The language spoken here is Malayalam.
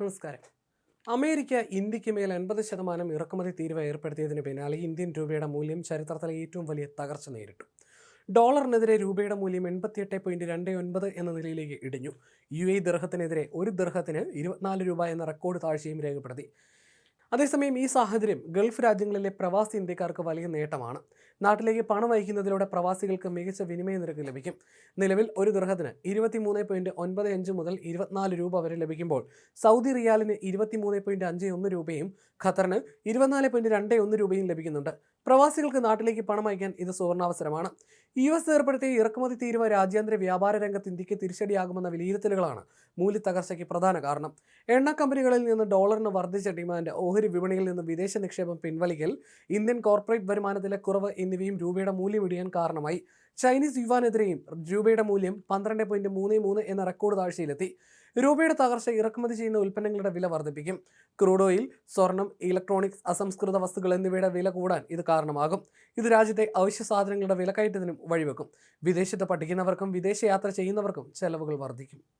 നമസ്കാരം. അമേരിക്ക ഇന്ത്യയ്ക്ക് മേൽ എൺപത് ശതമാനം ഇറക്കുമതി തീരുവ ഏർപ്പെടുത്തിയതിന് പിന്നാലെ ഇന്ത്യൻ രൂപയുടെ മൂല്യം ചരിത്രത്തിലെ ഏറ്റവും വലിയ തകർച്ച നേരിട്ടു. ഡോളറിനെതിരെ രൂപയുടെ മൂല്യം എൺപത്തിയെട്ട് പോയിന്റ് രണ്ട് ഒൻപത് എന്ന നിലയിലേക്ക് ഇടിഞ്ഞു. യു എ ദർഹത്തിനെതിരെ ഒരു ദർഹത്തിന് ഇരുപത്തിനാല് രൂപ എന്ന റെക്കോർഡ് താഴ്ചയും രേഖപ്പെടുത്തി. അതേസമയം ഈ സാഹചര്യം ഗൾഫ് രാജ്യങ്ങളിലെ പ്രവാസി ഇന്ത്യക്കാർക്ക് വലിയ നേട്ടമാണ്. നാട്ടിലേക്ക് പണം വഹിക്കുന്നതിലൂടെ പ്രവാസികൾക്ക് മികച്ച വിനിമയ നിരക്ക് ലഭിക്കും. നിലവിൽ ഒരു ദൃഹത്തിന് ഇരുപത്തിമൂന്ന് ഒൻപത് അഞ്ച് മുതൽ ഇരുപത്തിനാല് രൂപ വരെ ലഭിക്കുമ്പോൾ സൗദി റിയാലിന് ഇരുപത്തിമൂന്ന് അഞ്ച് ഒന്ന് രൂപയും ഖത്തറിന് ഇരുപത്തിനാല് രണ്ട് ഒന്ന് രൂപയും ലഭിക്കുന്നുണ്ട്. പ്രവാസികൾക്ക് നാട്ടിലേക്ക് പണം അയക്കാൻ ഇത് സുവർണാവസരമാണ്. യു എസ് ഏർപ്പെടുത്തിയ ഇറക്കുമതി തീരുവ രാജ്യാന്തര വ്യാപാര രംഗത്ത് ഇന്ത്യയ്ക്ക് തിരിച്ചടിയാകുമെന്ന വിലയിരുത്തലുകളാണ് മൂല്യത്തകർച്ചയ്ക്ക് പ്രധാന കാരണം. എണ്ണ കമ്പനികളിൽ നിന്ന് ഡോളറിന് വർദ്ധിച്ച ഡിമാൻഡ് ഓഹരി വിപണിയിൽ നിന്ന് വിദേശ നിക്ഷേപം പിൻവലിക്കൽ ഇന്ത്യൻ കോർപ്പറേറ്റ് വരുമാനത്തിലെ കുറവ് എന്നിവയും രൂപയുടെ മൂല്യം ഇടിയാൻ കാരണമായി. ചൈനീസ് യുവാനെതിരെയും രൂപയുടെ മൂല്യം പന്ത്രണ്ട് പോയിന്റ് മൂന്ന് മൂന്ന് എന്ന റെക്കോർഡ് താഴ്ചയിലെത്തി. രൂപയുടെ തകർച്ച ഇറക്കുമതി ചെയ്യുന്ന ഉൽപ്പന്നങ്ങളുടെ വില വർദ്ധിപ്പിക്കും. ക്രൂഡ് ഓയിൽ സ്വർണം ഇലക്ട്രോണിക്സ് അസംസ്കൃത വസ്തുക്കൾ എന്നിവയുടെ വില കൂടാൻ ഇത് കാരണമാകും. ഇത് രാജ്യത്തെ അവശ്യ സാധനങ്ങളുടെ വിലക്കയറ്റത്തിനും വഴിവെക്കും. വിദേശത്ത് പഠിക്കുന്നവർക്കും വിദേശയാത്ര ചെയ്യുന്നവർക്കും ചെലവുകൾ വർദ്ധിക്കും.